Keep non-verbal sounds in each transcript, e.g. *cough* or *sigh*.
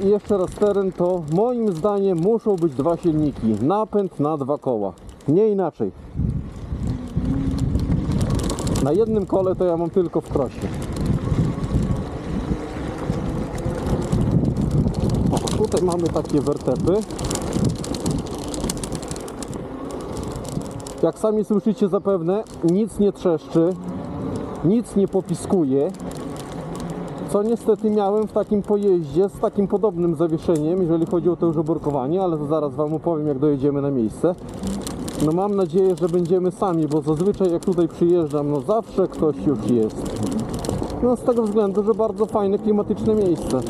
i jeszcze raz teren, to moim zdaniem muszą być dwa silniki. Napęd na dwa koła. Nie inaczej. Na jednym kole to ja mam tylko w krosie. O, tutaj mamy takie wertepy. Jak sami słyszycie zapewne, nic nie trzeszczy, nic nie popiskuje. Co niestety miałem w takim pojeździe z takim podobnym zawieszeniem, jeżeli chodzi o to już oborkowanie, ale to zaraz Wam opowiem jak dojedziemy na miejsce. No mam nadzieję, że będziemy sami, bo zazwyczaj jak tutaj przyjeżdżam, no zawsze ktoś już jest. No z tego względu, że bardzo fajne, klimatyczne miejsce.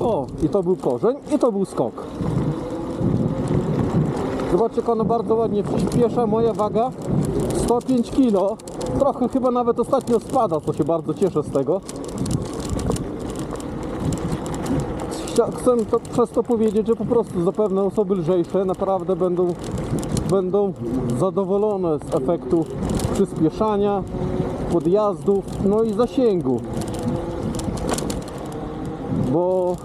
O, i to był korzeń, i to był skok. Zobaczcie, jak ono bardzo ładnie przyspiesza. Moja waga 105 kg. Trochę chyba nawet ostatnio spada, co się bardzo cieszę z tego. Chcę to, przez to powiedzieć, że po prostu zapewne osoby lżejsze naprawdę będą, będą zadowolone z efektu przyspieszania, podjazdów, no i zasięgu. Bo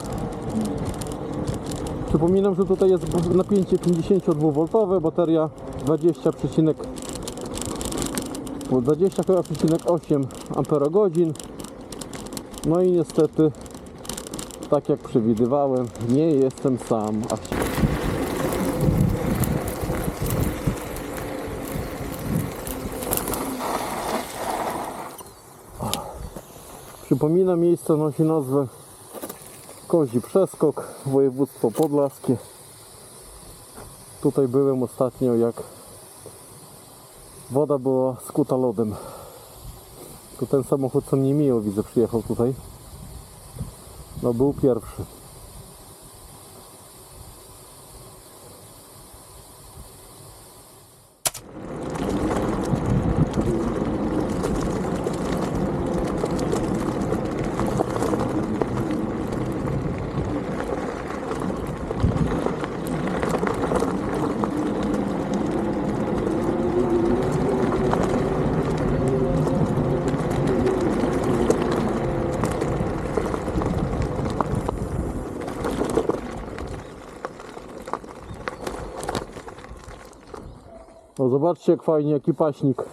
Przypominam, że tutaj jest napięcie 52V, bateria 20, 20,8 Ah. No i niestety, tak jak przewidywałem, nie jestem sam. A Przypominam, miejsce nosi nazwę Kozi Przeskok, województwo podlaskie. Tutaj byłem ostatnio jak woda była skuta lodem. To ten samochód co mnie miło widzę przyjechał tutaj. No był pierwszy. Zobaczcie jak fajnie, jaki paśnik.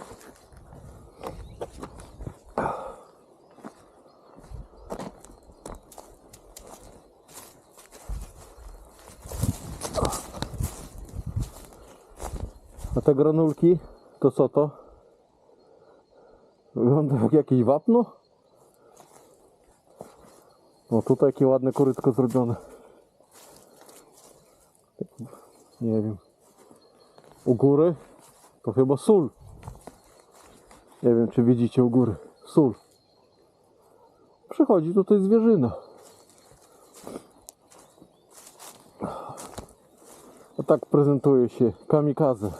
A te granulki, to co to? Wygląda jak jakieś wapno. No tutaj jakie ładne korytko zrobione. Nie wiem u góry to chyba sól. Nie wiem, czy widzicie u góry. Sól. Przychodzi tutaj zwierzyna. A tak prezentuje się kamikaze.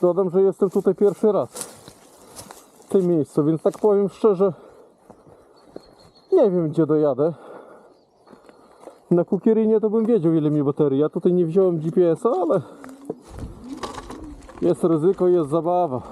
Dodam, że jestem tutaj pierwszy raz w tym miejscu, więc tak powiem szczerze, nie wiem gdzie dojadę. Na Kukierinie to bym wiedział ile mi baterii. Ja tutaj nie wziąłem GPS-a, ale jest ryzyko, jest zabawa.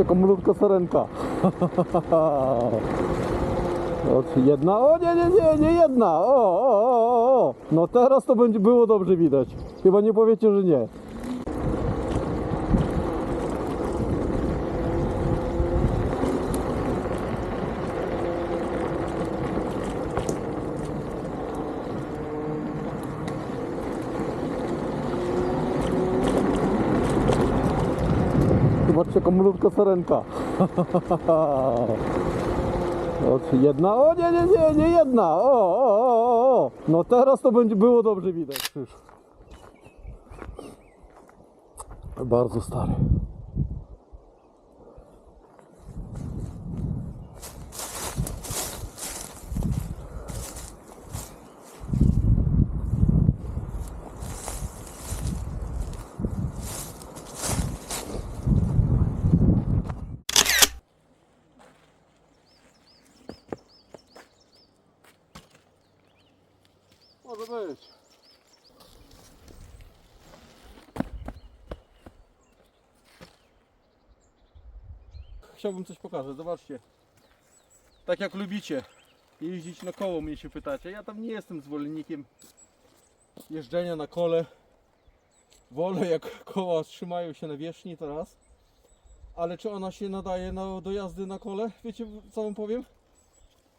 Jaka malutka sarenka. Jedna? O nie, nie, nie, nie jedna. O, o, o, o. No teraz to będzie było dobrze widać. Chyba nie powiecie, że nie. Zobaczcie, jaka malutka sarenka. *laughs* Jedna, o nie, nie, nie, nie jedna, o, o, o, o. No teraz to będzie było dobrze widać, krzyż. Bardzo stary. Może być. Chciałbym coś pokazać, zobaczcie. Tak jak lubicie jeździć na koło, mnie się pytacie. Ja tam nie jestem zwolennikiem jeżdżenia na kole. Wolę jak koła trzymają się na wierzchni teraz. Ale czy ona się nadaje na, do jazdy na kole? Wiecie co wam powiem?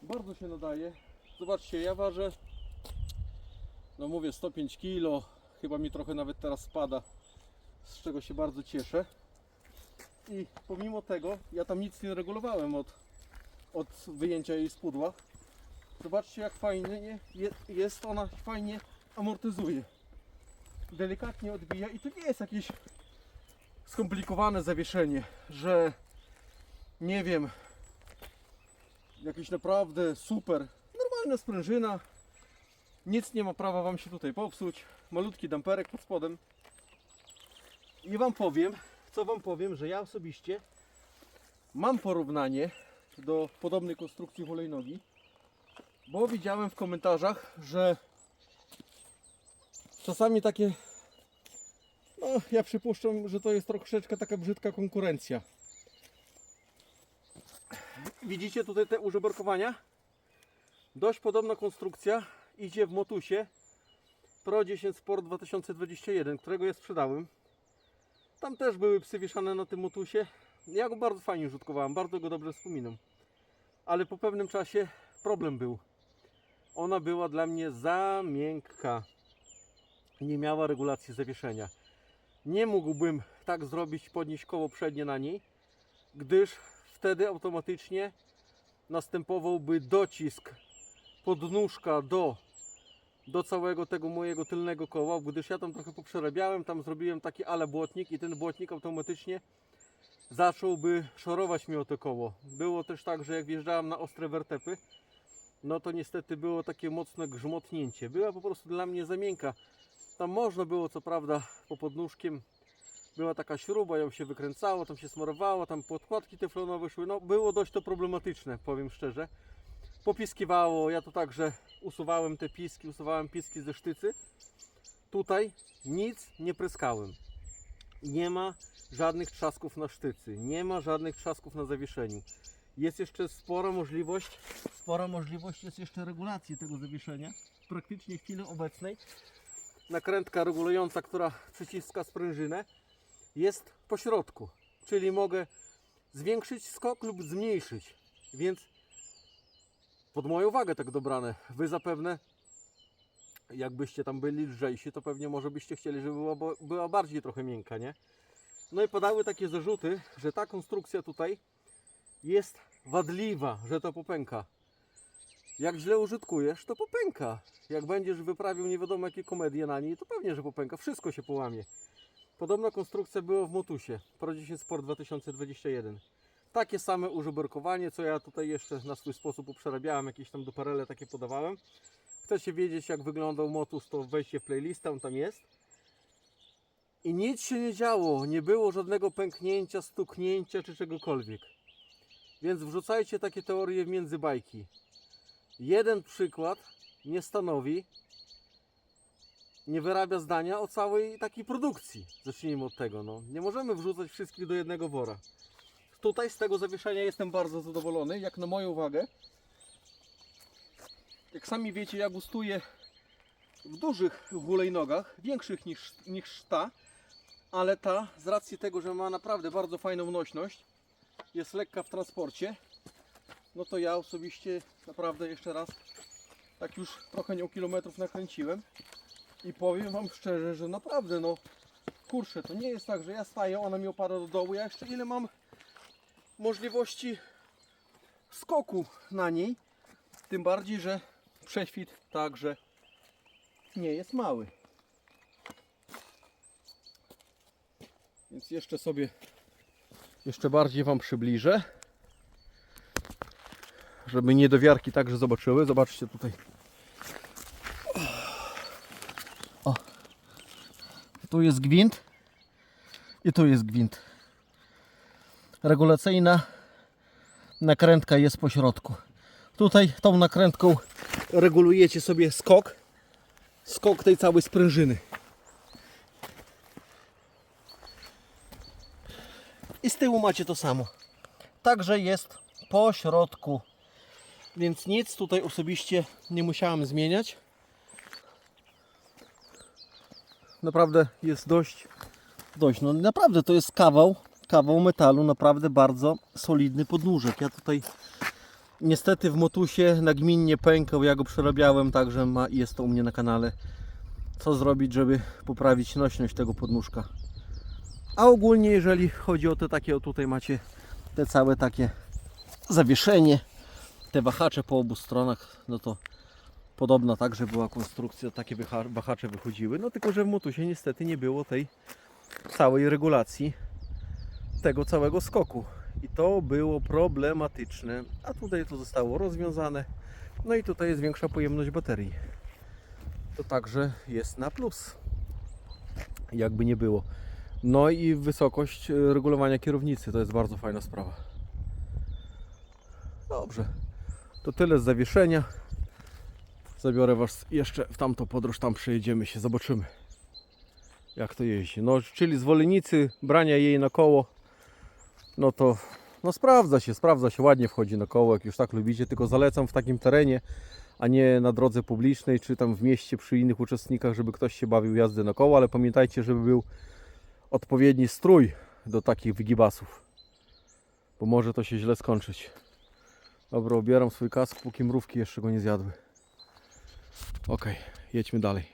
Bardzo się nadaje. Zobaczcie, ja ważę no mówię 105 kg, chyba mi trochę nawet teraz spada, z czego się bardzo cieszę. I pomimo tego, ja tam nic nie regulowałem od, od wyjęcia jej z pudła. Zobaczcie jak fajnie je, jest, ona fajnie amortyzuje. Delikatnie odbija i to nie jest jakieś skomplikowane zawieszenie, że nie wiem, jakieś naprawdę super, normalna sprężyna, nic nie ma prawa Wam się tutaj popsuć. Malutki damperek pod spodem. I Wam powiem, co Wam powiem, że ja osobiście mam porównanie do podobnej konstrukcji hulajnogi, bo widziałem w komentarzach, że czasami takie, no ja przypuszczam, że to jest troszeczkę taka brzydka konkurencja. Widzicie tutaj te użeberkowania? Dość podobna konstrukcja idzie w Motusie Pro 10 Sport 2021, którego ja sprzedałem. Tam też były psy wieszane na tym Motusie. Ja go bardzo fajnie użytkowałem, bardzo go dobrze wspominam. Ale po pewnym czasie problem był. Ona była dla mnie za miękka. Nie miała regulacji zawieszenia. Nie mógłbym tak zrobić, podnieść koło przednie na niej, gdyż wtedy automatycznie następowałby docisk podnóżka do, do całego tego mojego tylnego koła, gdyż ja tam trochę poprzerabiałem, tam zrobiłem taki ale błotnik i ten błotnik automatycznie zacząłby szorować mi o to koło. Było też tak, że jak wjeżdżałem na ostre wertepy, no to niestety było takie mocne grzmotnięcie. Była po prostu dla mnie za miękka. Tam można było co prawda po podnóżkiem była taka śruba, ją się wykręcało, tam się smarowało, tam podkładki teflonowe szły. No było dość to problematyczne, powiem szczerze popiskiwało. Ja to także usuwałem te piski, usuwałem piski ze sztycy. Tutaj nic nie pryskałem. Nie ma żadnych trzasków na sztycy, nie ma żadnych trzasków na zawieszeniu. Jest jeszcze spora możliwość, spora możliwość jest jeszcze regulacji tego zawieszenia. Praktycznie w chwili obecnej nakrętka regulująca, która przyciska sprężynę jest po środku. Czyli mogę zwiększyć skok lub zmniejszyć. Więc pod moją wagę tak dobrane. Wy zapewne, jakbyście tam byli lżejsi, to pewnie może byście chcieli, żeby była, była bardziej trochę miękka, nie? No i padały takie zarzuty, że ta konstrukcja tutaj jest wadliwa, że to popęka. Jak źle użytkujesz, to popęka. Jak będziesz wyprawił nie wiadomo jakie komedie na niej, to pewnie, że popęka. Wszystko się połamie. Podobna konstrukcja była w Motusie Pro 10 Sport 2021 takie same użuberkowanie, co ja tutaj jeszcze na swój sposób uprzerabiałem, jakieś tam duperele takie podawałem. Chcecie wiedzieć jak wyglądał Motus, to wejdźcie w playlistę, on tam jest. I nic się nie działo, nie było żadnego pęknięcia, stuknięcia czy czegokolwiek. Więc wrzucajcie takie teorie w międzybajki. Jeden przykład nie stanowi, nie wyrabia zdania o całej takiej produkcji. Zacznijmy od tego. No. Nie możemy wrzucać wszystkich do jednego wora. Tutaj z tego zawieszenia jestem bardzo zadowolony, jak na moją uwagę. Jak sami wiecie, ja gustuję w dużych hulajnogach, większych niż, niż ta, ale ta z racji tego, że ma naprawdę bardzo fajną nośność, jest lekka w transporcie, no to ja osobiście naprawdę jeszcze raz tak już trochę nią kilometrów nakręciłem i powiem Wam szczerze, że naprawdę no kurczę, to nie jest tak, że ja staję, ona mi opada do dołu. Ja jeszcze ile mam możliwości skoku na niej. Tym bardziej, że prześwit także nie jest mały. Więc jeszcze sobie jeszcze bardziej Wam przybliżę. Żeby niedowiarki także zobaczyły. Zobaczcie tutaj. O. Tu jest gwint i tu jest gwint. Regulacyjna nakrętka jest po środku. Tutaj tą nakrętką regulujecie sobie skok. Skok tej całej sprężyny. I z tyłu macie to samo. Także jest po środku. Więc nic tutaj osobiście nie musiałem zmieniać. Naprawdę jest dość, dość, no naprawdę to jest kawał, kawał metalu, naprawdę bardzo solidny podnóżek. Ja tutaj niestety w motusie nagminnie pękał, ja go przerabiałem, także ma, jest to u mnie na kanale. Co zrobić, żeby poprawić nośność tego podnóżka. A ogólnie jeżeli chodzi o te takie, o tutaj macie te całe takie zawieszenie, te wahacze po obu stronach, no to podobna także była konstrukcja, takie wahacze wychodziły, no tylko że w motusie niestety nie było tej całej regulacji tego całego skoku i to było problematyczne, a tutaj to zostało rozwiązane, no i tutaj jest większa pojemność baterii. To także jest na plus, jakby nie było. No i wysokość e, regulowania kierownicy to jest bardzo fajna sprawa. Dobrze, to tyle z zawieszenia. Zabiorę Was jeszcze w tamtą podróż, tam przejedziemy się, zobaczymy jak to jeździ. No, czyli zwolennicy brania jej na koło, no to no sprawdza się, sprawdza się, ładnie wchodzi na koło, jak już tak lubicie, tylko zalecam w takim terenie, a nie na drodze publicznej, czy tam w mieście przy innych uczestnikach, żeby ktoś się bawił jazdy na koło, ale pamiętajcie, żeby był odpowiedni strój do takich wygibasów, bo może to się źle skończyć. Dobra, ubieram swój kask, póki mrówki jeszcze go nie zjadły. Ok, jedźmy dalej.